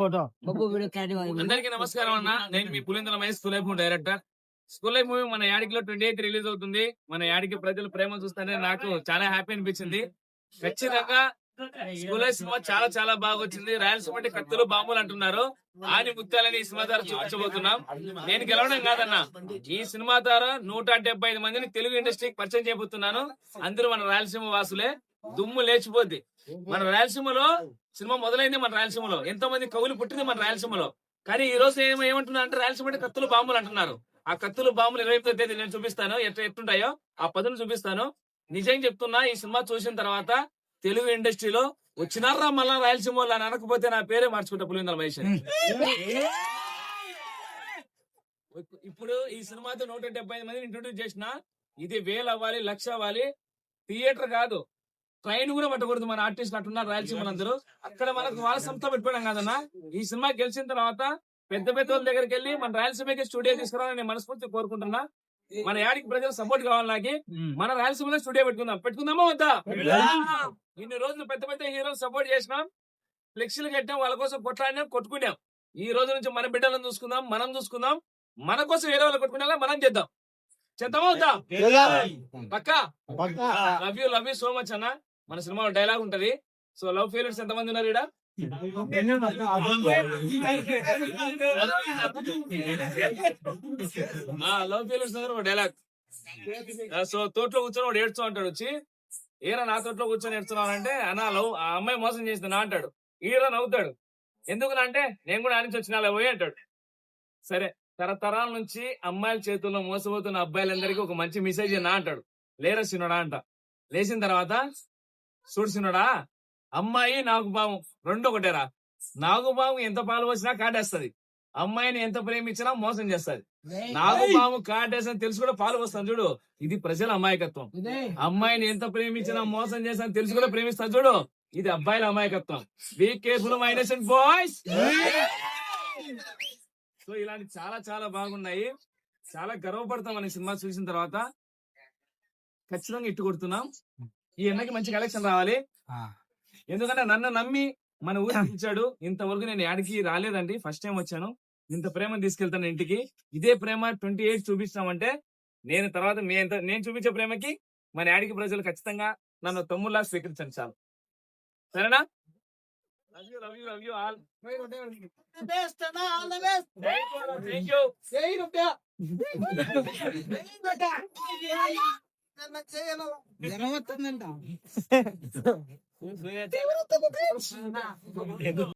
Photo అందరికీ నమస్కారం అన్న. నేను మీ Pulindala Mahesh school life director. School life movie మన యాడికిలో ట్వంటీ ఎయిత్ రిలీజ్ అవుతుంది. మన యాడికి ప్రజలు ప్రేమ చూస్తుంటే నాకు చాలా హ్యాపీ అనిపించింది. ఖచ్చితంగా స్కూల్ లైఫ్ సినిమా చాలా చాలా బాగా వచ్చింది. రాయలసీమ అంటే కత్తులు బాంబులు అంటున్నారు. ఆని ముత్యాలని ఈ సినిమా ద్వారా చూపించబోతున్నాం. నేను గెలవడం కాదన్నా. ఈ సినిమా ద్వారా నూట మందిని తెలుగు ఇండస్ట్రీకి పరిచయం చేయబోతున్నాను అందరూ మన రాయలసీమ వాసులే. దుమ్ము లేచిపోద్ది. మన రాయలసీమలో సినిమా మొదలైంది మన రాయలసీమలో. ఎంతో మంది కవులు పుట్టింది మన రాయలసీమలో. కానీ ఈ రోజు ఏమ ఏమంటున్నారు అంటే రాయలసీమ అంటే కత్తులు బాంబులు అంటున్నారు. ఆ కత్తులు బాంబులు ఇరవై ఎనిమిదో తేదీ నేను చూపిస్తాను. ఎట్లా ఎట్టుంటాయో ఆ పదును చూపిస్తాను. నిజం చెప్తున్నా ఈ సినిమా చూసిన తర్వాత తెలుగు ఇండస్ట్రీలో వచ్చినారా మళ్ళా రాయలసీమ వాళ్ళు అని అనకపోతే నా పేరే మార్చుకుంటా పులిందల మహేష్. ఇప్పుడు ఈ సినిమాతో నూట డెబ్బై ఐదు మందిని ఇంట్రొడ్యూస్ చేసిన ఇది వేలు అవ్వాలి లక్ష అవ్వాలి. థియేటర్ కాదు. ట్రైన్ కూడా పట్టకూడదు మన ఆర్టిస్ట్ అట్టున్నారు రాయలసీమ అందరూ అక్కడ మనకు వాళ్ళ సంస్థ పెట్టుకోవడం కాదన్నా. ఈ సినిమా గెలిచిన తర్వాత పెద్ద పెద్ద వాళ్ళ దగ్గరికి వెళ్ళి మన రాయలసీమకి స్టూడియో తీసుకురావాలని నేను మనస్ఫూర్తి కోరుకుంటున్నా. మన యాడికి ప్రజలు సపోర్ట్ కావాలి నాకు. మన రాయలసీమలో స్టూడియో పెట్టుకుందాం. పెట్టుకుందామా వద్దా? ఇన్ని రోజులు పెద్ద పెద్ద హీరోలు సపోర్ట్ చేసినాం. ఫ్లెక్సీలు కట్టాం వాళ్ళ కోసం కొట్లాడినాం కొట్టుకున్నాం. ఈ రోజు నుంచి మన బిడ్డలను చూసుకుందాం మనం చూసుకుందాం. మన కోసం వేరే వాళ్ళు కొట్టుకునేలా మనం చేద్దాం. చేద్దామా వద్దా? పక్కా? Love you love you so much అన్న. మన సినిమాలో డైలాగ్ ఉంటది. సో లవ్ ఫెయిల్యూర్స్ ఎంత మంది ఉన్నారు ఇక్కడ లవ్ ఫెయిల్యూర్స్ ఒక డైలాగ్ సో తోటలో కూర్చొని వాడు ఏడ్చు అంటాడు వచ్చి ఏరా నా తోటలో కూర్చొని ఏడ్చున్నానంటే అంటే లవ్ ఆ అమ్మాయి మోసం చేసింది నా అంటాడు. ఈరా నవ్వుతాడు. ఎందుకు అంటే నేను కూడా ఆనించి వచ్చిన అలా పోయి అంటాడు. సరే తరతరాల నుంచి అమ్మాయిల చేతుల్లో మోసపోతున్న అబ్బాయిలందరికీ ఒక మంచి మెసేజ్ నా అంటాడు. లేరా సినోడా అంట. లేచిన తర్వాత చూడు సినోడా అమ్మాయి నాగుపాము రెండు ఒకటేరా నాగుపాము ఎంత పాలు వచ్చినా కాటేస్తది. అమ్మాయిని ఎంత ప్రేమించినా మోసం చేస్తది. నాగుపాము కాటేసని తెలిసి కూడా పాలు వస్తాను చూడు. ఇది ప్రజల అమాయకత్వం. అమ్మాయిని ఎంత ప్రేమించినా మోసం చేస్తాను తెలిసి కూడా ప్రేమిస్తాను చూడు. ఇది అబ్బాయిల అమాయకత్వం. Be careful minus and boys so ఇలాంటి చాలా చాలా బాగున్నాయి. చాలా గర్వపడతాం అనే సినిమా చూసిన తర్వాత. ఖచ్చితంగా ఇట్టు కొడుతున్నాం. ఈ ఎన్నకి మంచి కలెక్షన్ రావాలి. ఎందుకంటే నన్ను నమ్మి మన ఊరికి ఇచ్చాడు ఇంతవరకు నేను యాడికి రాలేదండి. ఫస్ట్ టైం వచ్చాను. ఇంత ప్రేమ తీసుకెళ్తాను ఇంటికి. ఇదే ప్రేమ ట్వంటీ ఎయిట్ చూపిస్తామంటే నేను తర్వాత మీ ఎంత నేను చూపించే ప్రేమకి మన యాడికి ప్రజలు ఖచ్చితంగా నన్ను తమ్ముళ్ళ స్వీకరించండి చాలు. సరేనా? Love you love you love you all thank you జ్వరం వస్తుందంట